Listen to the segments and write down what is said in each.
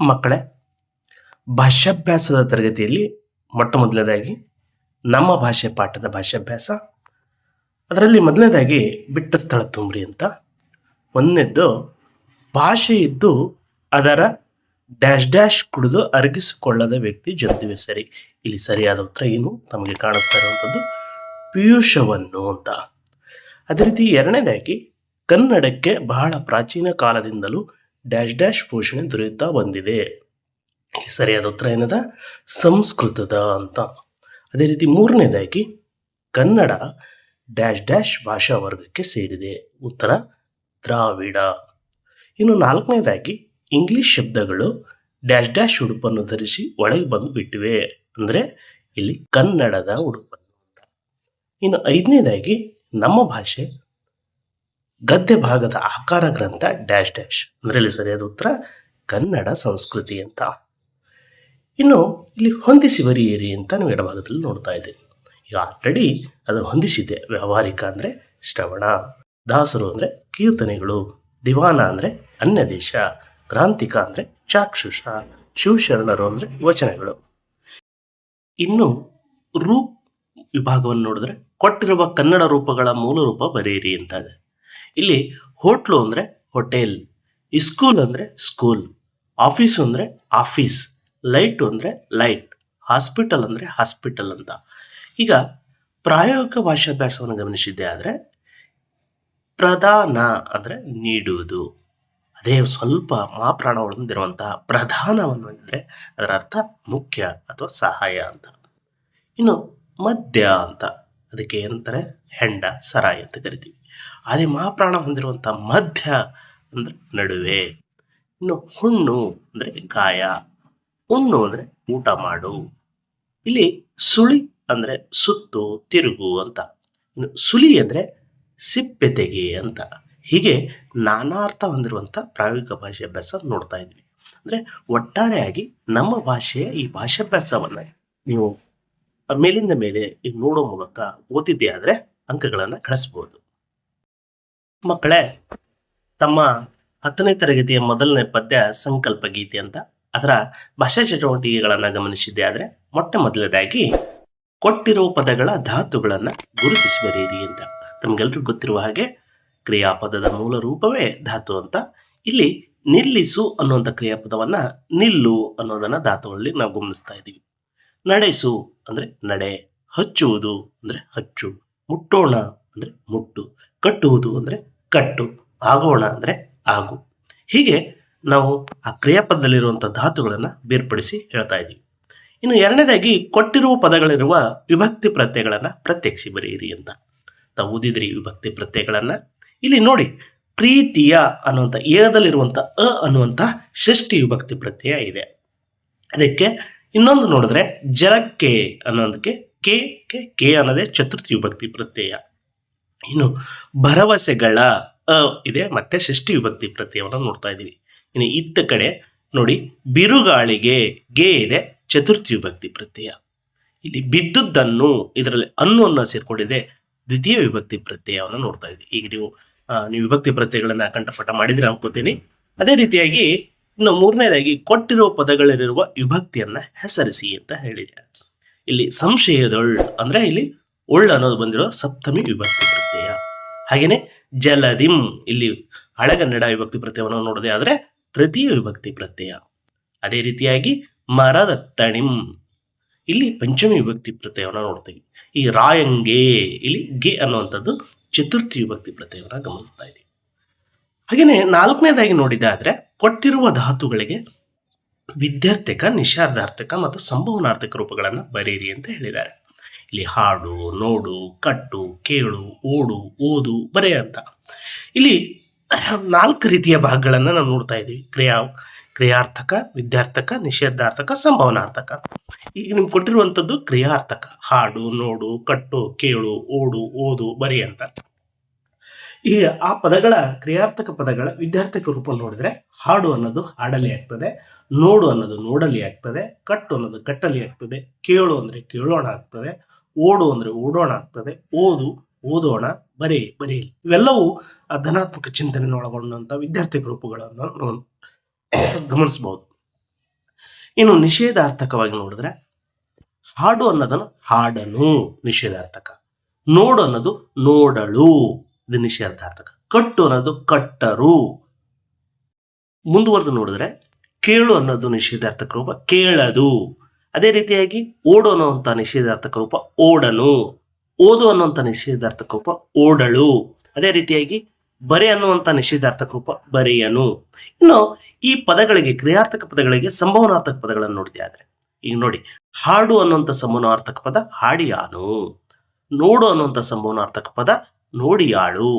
ಮಕ್ಕಳೇ, ಭಾಷಾಭ್ಯಾಸದ ತರಗತಿಯಲ್ಲಿ ಮೊಟ್ಟ ಮೊದಲನೇದಾಗಿ ನಮ್ಮ ಭಾಷೆ ಪಾಠದ ಭಾಷಾಭ್ಯಾಸ, ಅದರಲ್ಲಿ ಮೊದಲನೇದಾಗಿ ಬಿಟ್ಟ ಸ್ಥಳ ತುಂಬ್ರಿ ಅಂತ. ಒಂದನೇದ್ದು, ಭಾಷೆ ಇದ್ದು ಅದರ ಡ್ಯಾಶ್ ಡ್ಯಾಶ್ ಕುಡಿದು ಅರಗಿಸಿಕೊಳ್ಳದ ವ್ಯಕ್ತಿ ಜಂತುವೆ ಸರಿ. ಇಲ್ಲಿ ಸರಿಯಾದ ಉತ್ತರ ಏನು? ತಮಗೆ ಕಾಣಿಸ್ತಾ ಇರುವಂಥದ್ದು ಪಿಯೂಷವನ್ನು ಅಂತ. ಅದೇ ರೀತಿ ಎರಡನೇದಾಗಿ ಕನ್ನಡಕ್ಕೆ ಬಹಳ ಪ್ರಾಚೀನ ಕಾಲದಿಂದಲೂ ಡ್ಯಾಶ್ ಡ್ಯಾಶ್ ಪೋಷಣೆ ದೊರೆಯುತ್ತಾ ಬಂದಿದೆ. ಸರಿಯಾದ ಉತ್ತರ ಏನದ? ಸಂಸ್ಕೃತದ ಅಂತ. ಅದೇ ರೀತಿ ಮೂರನೇದಾಗಿ, ಕನ್ನಡ ಡ್ಯಾಶ್ ಡ್ಯಾಶ್ ಭಾಷಾ ವರ್ಗಕ್ಕೆ ಸೇರಿದೆ. ಉತ್ತರ, ದ್ರಾವಿಡ. ಇನ್ನು ನಾಲ್ಕನೇದಾಗಿ, ಇಂಗ್ಲಿಷ್ ಶಬ್ದಗಳು ಡ್ಯಾಶ್ ಡ್ಯಾಶ್ ಉಡುಪನ್ನು ಧರಿಸಿ ಒಳಗೆ ಬಂದು ಬಿಟ್ಟಿವೆ. ಅಂದರೆ ಇಲ್ಲಿ ಕನ್ನಡದ ಉಡುಪನ್ನು ಇನ್ನು ಐದನೇದಾಗಿ, ನಮ್ಮ ಭಾಷೆ ಗದ್ಯ ಭಾಗದ ಆಕಾರ ಗ್ರಂಥ ಡ್ಯಾಶ್ ಡ್ಯಾಶ್. ಅಂದರೆ ಇಲ್ಲಿ ಸರಿಯಾದ ಉತ್ತರ, ಕನ್ನಡ ಸಂಸ್ಕೃತಿ ಅಂತ. ಇನ್ನು ಇಲ್ಲಿ ಹೊಂದಿಸಿ ಬರೆಯಿರಿ ಅಂತ ನಾವು ಎಡಭಾಗದಲ್ಲಿ ನೋಡ್ತಾ ಇದ್ದೀವಿ. ಈಗ ಆಲ್ರೆಡಿ ಅದು ಹೊಂದಿಸಿದ್ದೆ, ವ್ಯಾವಹಾರಿಕ ಅಂದರೆ ಶ್ರವಣ, ದಾಸರು ಅಂದರೆ ಕೀರ್ತನೆಗಳು, ದಿವಾನ ಅಂದರೆ ಅನ್ಯದೇಶ, ಕ್ರಾಂತಿಕ ಅಂದರೆ ಚಾಕ್ಷುಷ, ಶಿವಶರಣರು ಅಂದರೆ ವಚನಗಳು. ಇನ್ನು ರೂಪ್ ವಿಭಾಗವನ್ನು ನೋಡಿದ್ರೆ ಕೊಟ್ಟಿರುವ ಕನ್ನಡ ರೂಪಗಳ ಮೂಲ ರೂಪ ಬರೆಯಿರಿ ಅಂತ ಇದೆ. ಇಲ್ಲಿ ಹೋಟ್ಲು ಅಂದರೆ ಹೋಟೆಲ್ ಸ್ಕೂಲ್ ಅಂದರೆ ಸ್ಕೂಲ್, ಆಫೀಸ್ ಅಂದರೆ ಆಫೀಸ್, ಲೈಟ್ ಅಂದರೆ ಲೈಟ್, ಹಾಸ್ಪಿಟಲ್ ಅಂದರೆ ಹಾಸ್ಪಿಟಲ್ ಅಂತ. ಈಗ ಪ್ರಾಯೋಗಿಕ ಭಾಷಾಭ್ಯಾಸವನ್ನು ಗಮನಿಸಿದ್ದೆ ಆದರೆ ಪ್ರಧಾನ ಅಂದರೆ ನೀಡುವುದು. ಅದೇ ಸ್ವಲ್ಪ ಮಾಪ್ರಾಣ ಹೊಂದಿರುವಂತಹ ಪ್ರಧಾನವನ್ನು ಅಂದರೆ ಅದರ ಅರ್ಥ ಮುಖ್ಯ ಅಥವಾ ಸಹಾಯ ಅಂತ. ಇನ್ನು ಮಧ್ಯ ಅಂತ, ಅದಕ್ಕೆ ಏನಂತಾರೆ? ಹೆಂಡ, ಸರಾಯಿ ಅಂತ ಕರಿತೀವಿ. ಅದೇ ಮಹಾಪ್ರಾಣ ಹೊಂದಿರುವಂಥ ಮಧ್ಯ ಅಂದರೆ ನಡುವೆ. ಇನ್ನು ಹುಣ್ಣು ಅಂದರೆ ಗಾಯ. ಹುಣ್ಣು ಅಂದರೆ ಊಟ ಮಾಡು. ಇಲ್ಲಿ ಸುಳಿ ಅಂದರೆ ಸುತ್ತು, ತಿರುಗು ಅಂತ. ಇನ್ನು ಸುಳಿ ಅಂದರೆ ಸಿಪ್ಪೆ ತೆಗೆ ಅಂತ. ಹೀಗೆ ನಾನಾರ್ಥ ಹೊಂದಿರುವಂಥ ಪ್ರಾಯೋಗಿಕ ಭಾಷಾಭ್ಯಾಸ ನೋಡ್ತಾ ಇದ್ವಿ. ಅಂದರೆ ಒಟ್ಟಾರೆಯಾಗಿ ನಮ್ಮ ಭಾಷೆಯ ಈ ಭಾಷಾಭ್ಯಾಸವನ್ನು ನೀವು ಮೇಲಿಂದ ಮೇಲೆ ಈಗ ನೋಡೋ ಮೂಲಕ ಓದಿದ್ದೇ ಆದರೆ ಅಂಕಗಳನ್ನು ಗಳಿಸ್ಬೋದು ಮಕ್ಕಳೇ, ತಮ್ಮ ಹತ್ತನೇ ತರಗತಿಯ ಮೊದಲನೇ ಪದ್ಯ ಸಂಕಲ್ಪ ಗೀತೆ ಅಂತ. ಅದರ ಭಾಷಾ ಚಟುವಟಿಕೆಗಳನ್ನು ಗಮನಿಸಿದ್ದೆ ಆದರೆ ಮೊಟ್ಟ ಮೊದಲನೇದಾಗಿ ಕೊಟ್ಟಿರುವ ಪದಗಳ ಧಾತುಗಳನ್ನು ಗುರುತಿಸಿ ಬರೆಯಿರಿ ಅಂತ. ತಮಗೆಲ್ಲರಿಗೂ ಗೊತ್ತಿರುವ ಹಾಗೆ ಕ್ರಿಯಾಪದದ ಮೂಲ ರೂಪವೇ ಧಾತು ಅಂತ. ಇಲ್ಲಿ ನಿಲ್ಲಿಸು ಅನ್ನುವಂಥ ಕ್ರಿಯಾಪದವನ್ನು ನಿಲ್ಲು ಅನ್ನೋದನ್ನು ಧಾತುಗಳಲ್ಲಿ ನಾವು ಗಮನಿಸ್ತಾ ಇದ್ದೀವಿ. ನಡೆಸು ಅಂದರೆ ನಡೆ, ಹಚ್ಚುವುದು ಅಂದರೆ ಹಚ್ಚು, ಮುಟ್ಟೋಣ ಅಂದರೆ ಮುಟ್ಟು, ಕಟ್ಟುವುದು ಅಂದರೆ ಕಟ್ಟು, ಆಗೋಣ ಅಂದರೆ ಆಗು. ಹೀಗೆ ನಾವು ಆ ಕ್ರಿಯಾಪದದಲ್ಲಿರುವಂಥ ಧಾತುಗಳನ್ನು ಬೇರ್ಪಡಿಸಿ ಹೇಳ್ತಾ ಇದ್ದೀವಿ. ಇನ್ನು ಎರಡನೇದಾಗಿ ಕೊಟ್ಟಿರುವ ಪದಗಳಿರುವ ವಿಭಕ್ತಿ ಪ್ರತ್ಯಯಗಳನ್ನು ಪ್ರತ್ಯಕ್ಷಿ ಬರೆಯಿರಿ ಅಂತ. ತಾವು ಓದಿದ್ರಿ ವಿಭಕ್ತಿ ಪ್ರತ್ಯಯಗಳನ್ನು. ಇಲ್ಲಿ ನೋಡಿ, ಪ್ರೀತಿಯ ಅನ್ನುವಂಥ ಏದಲ್ಲಿರುವಂಥ ಅ ಅನ್ನುವಂಥ ಷಷ್ಠಿ ವಿಭಕ್ತಿ ಪ್ರತ್ಯಯ ಇದೆ. ಅದಕ್ಕೆ ಇನ್ನೊಂದು ನೋಡಿದ್ರೆ ಜಲಕ್ಕೆ ಅನ್ನೋದಕ್ಕೆ ಕೆ ಕೆ ಕೆ ಅನ್ನೋದೇ ಚತುರ್ಥಿ ವಿಭಕ್ತಿ ಪ್ರತ್ಯಯ. ಇನ್ನು ಭರವಸೆಗಳ ಇದೆ. ಮತ್ತೆ ಷಷ್ಠಿ ವಿಭಕ್ತಿ ಪ್ರತ್ಯಯವನ್ನು ನೋಡ್ತಾ ಇದ್ದೀವಿ. ಇನ್ನು ಇತ್ತ ಕಡೆ ನೋಡಿ, ಬಿರುಗಾಳಿಗೆ ಗೆ ಇದೆ, ಚತುರ್ಥಿ ವಿಭಕ್ತಿ ಪ್ರತ್ಯಯ. ಇಲ್ಲಿ ಬಿದ್ದುದನ್ನು ಇದರಲ್ಲಿ ಅನ್ನು ಅನ್ನ ಸೇರ್ಕೊಂಡಿದೆ, ದ್ವಿತೀಯ ವಿಭಕ್ತಿ ಪ್ರತ್ಯಯವನ್ನು ನೋಡ್ತಾ ಇದ್ದೀವಿ. ಈಗ ನೀವು ನೀವು ವಿಭಕ್ತಿ ಪ್ರತ್ಯಯಗಳನ್ನ ಕಂಠಪಾಠ ಮಾಡಿದ್ರೆ ಅನ್ಕೋತೀನಿ. ಅದೇ ರೀತಿಯಾಗಿ ಇನ್ನು ಮೂರನೇದಾಗಿ ಕೊಟ್ಟಿರುವ ಪದಗಳಲ್ಲಿರುವ ವಿಭಕ್ತಿಯನ್ನ ಹೆಸರಿಸಿ ಅಂತ ಹೇಳಿದೆ. ಇಲ್ಲಿ ಸಂಶಯದೊಳ್ ಅಂದ್ರೆ ಇಲ್ಲಿ ಒಳ್ ಅನ್ನೋದು ಬಂದಿರೋ ಸಪ್ತಮಿ ವಿಭಕ್ತಿ. ಹಾಗೇನೆ ಜಲದಿಂ. ಇಲ್ಲಿ ಹಳಗನ್ನಡ ವಿಭಕ್ತಿ ಪ್ರತ್ಯಯವನ್ನು ನೋಡದೆ ಆದರೆ ತೃತೀಯ ವಿಭಕ್ತಿ ಪ್ರತ್ಯಯ. ಅದೇ ರೀತಿಯಾಗಿ ಮರದ ತಣಿಂ ಇಲ್ಲಿ ಪಂಚಮಿ ವಿಭಕ್ತಿ ಪ್ರತ್ಯಯವನ್ನು ನೋಡ್ತೀವಿ. ಈ ರಾಯಂಗೆ, ಇಲ್ಲಿ ಗೆ ಅನ್ನುವಂಥದ್ದು ಚತುರ್ಥಿ ವಿಭಕ್ತಿ ಪ್ರತ್ಯಯವನ್ನು ಗಮನಿಸ್ತಾ ಇದೆ ಹಾಗೆಯೇ ನಾಲ್ಕನೇದಾಗಿ ನೋಡಿದ್ದಾದರೆ ಕೊಟ್ಟಿರುವ ಧಾತುಗಳಿಗೆ ವಿದ್ಯಾರ್ಥಕ, ನಿಷಾರ್ಧಾರ್ಥಕ ಮತ್ತು ಸಂಭವನಾರ್ಥಕ ರೂಪಗಳನ್ನು ಬರೆಯಿರಿ ಅಂತ ಹೇಳಿದ್ದಾರೆ. ಇಲ್ಲಿ ಹಾಡು, ನೋಡು, ಕಟ್ಟು, ಕೇಳು, ಓಡು, ಓದು, ಬರೆ ಅಂತ. ಇಲ್ಲಿ ನಾಲ್ಕು ರೀತಿಯ ಭಾಗಗಳನ್ನು ನಾವು ನೋಡ್ತಾ ಇದ್ದೀವಿ. ಕ್ರಿಯಾ, ಕ್ರಿಯಾರ್ಥಕ, ವಿದ್ಯಾರ್ಥಕ, ನಿಷೇಧಾರ್ಥಕ, ಸಂಭವನಾರ್ಥಕ. ಈಗ ನಿಮ್ಗೆ ಕೊಟ್ಟಿರುವಂಥದ್ದು ಕ್ರಿಯಾರ್ಥಕ. ಹಾಡು, ನೋಡು, ಕಟ್ಟು, ಕೇಳು, ಓಡು, ಓದು, ಬರಿ ಅಂತ. ಈ ಆ ಪದಗಳ ಕ್ರಿಯಾರ್ಥಕ ಪದಗಳ ವಿದ್ಯಾರ್ಥಕ ರೂಪ ನೋಡಿದ್ರೆ ಹಾಡು ಅನ್ನೋದು ಹಾಡಲಿ ಆಗ್ತದೆ, ನೋಡು ಅನ್ನೋದು ನೋಡಲಿ ಆಗ್ತದೆ, ಕಟ್ಟು ಅನ್ನೋದು ಕಟ್ಟಲಿ ಆಗ್ತದೆ, ಕೇಳು ಅಂದರೆ ಕೇಳೋಣ ಆಗ್ತದೆ ಓಡು ಅಂದ್ರೆ ಓಡೋಣ ಆಗ್ತದೆ. ಓದು, ಓದೋಣ, ಬರೀ ಬರೀ. ಇವೆಲ್ಲವೂ ಧನಾತ್ಮಕ ಚಿಂತನೆ ಒಳಗೊಂಡಂತ ವಿದ್ಯಾರ್ಥಿ ರೂಪಗಳನ್ನು ನಾವು ಗಮನಿಸಬಹುದು ಇನ್ನು ನಿಷೇಧಾರ್ಥಕವಾಗಿ ನೋಡಿದ್ರೆ ಹಾಡು ಅನ್ನೋದನ್ನು ಹಾಡನು ನಿಷೇಧಾರ್ಥಕ. ನೋಡು ಅನ್ನೋದು ನೋಡಳು ಇದು ನಿಷೇಧಾರ್ಥಕ. ಕಟ್ಟು ಅನ್ನೋದು ಕಟ್ಟರು. ಮುಂದುವರೆದು ನೋಡಿದ್ರೆ ಕೇಳು ಅನ್ನೋದು ನಿಷೇಧಾರ್ಥಕ ರೂಪ, ಕೇಳದು. ಅದೇ ರೀತಿಯಾಗಿ ಓಡು ಅನ್ನುವಂಥ ನಿಷೇಧಾರ್ಥಕ ರೂಪ ಓಡನು. ಓದು ಅನ್ನುವಂಥ ನಿಷೇಧಾರ್ಥಕ ರೂಪ ಓಡಳು. ಅದೇ ರೀತಿಯಾಗಿ ಬರೆ ಅನ್ನುವಂಥ ನಿಷೇಧಾರ್ಥಕ ರೂಪ ಬರೆಯನು. ಇನ್ನು ಈ ಪದಗಳಿಗೆ ಕ್ರಿಯಾರ್ಥಕ ಪದಗಳಿಗೆ ಸಂಭವನಾರ್ಥಕ ಪದಗಳನ್ನು ನೋಡ್ತೀವಿ ಆದರೆ. ಈಗ ನೋಡಿ, ಹಾಡು ಅನ್ನುವಂಥ ಸಂಭವನಾರ್ಥಕ ಪದ ಹಾಡಿಯಾನು. ನೋಡು ಅನ್ನುವಂಥ ಸಂಭವನಾರ್ಥಕ ಪದ ನೋಡಿಯಾಳು.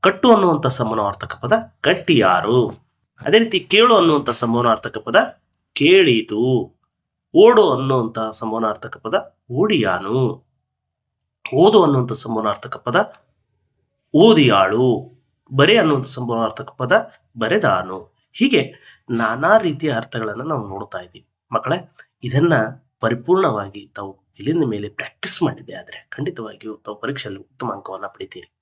ಕಟ್ಟು ಅನ್ನುವಂಥ ಸಂಭವನಾರ್ಥಕ ಪದ ಕಟ್ಟಿಯಾರು. ಅದೇ ರೀತಿ ಕೇಳು ಅನ್ನುವಂಥ ಸಂಭವನಾರ್ಥಕ ಪದ ಕೇಳಿತು. ಓಡು ಅನ್ನುವಂಥ ಸಮಾನಾರ್ಥಕ ಪದ ಓಡಿಯಾನು ಓದು ಅನ್ನುವಂಥ ಸಮಾನಾರ್ಥಕ ಪದ ಓದಿಯಾಳು ಬರೆ ಅನ್ನುವಂಥ ಸಮಾನಾರ್ಥಕ ಪದ, ಬರೆದಾನು? ಹೀಗೆ ನಾನಾ ರೀತಿಯ ಅರ್ಥಗಳನ್ನು ನಾವು ನೋಡ್ತಾ ಇದ್ದೀವಿ. ಮಕ್ಕಳೇ, ಇದನ್ನ ಪರಿಪೂರ್ಣವಾಗಿ ತಾವು ಇಲ್ಲಿಂದ ಮೇಲೆ ಪ್ರಾಕ್ಟೀಸ್ ಮಾಡಿದೆ ಆದರೆ ಖಂಡಿತವಾಗಿಯೂ ತಾವು ಪರೀಕ್ಷೆಯಲ್ಲಿ ಉತ್ತಮ ಅಂಕವನ್ನು ಪಡಿತೀರಿ.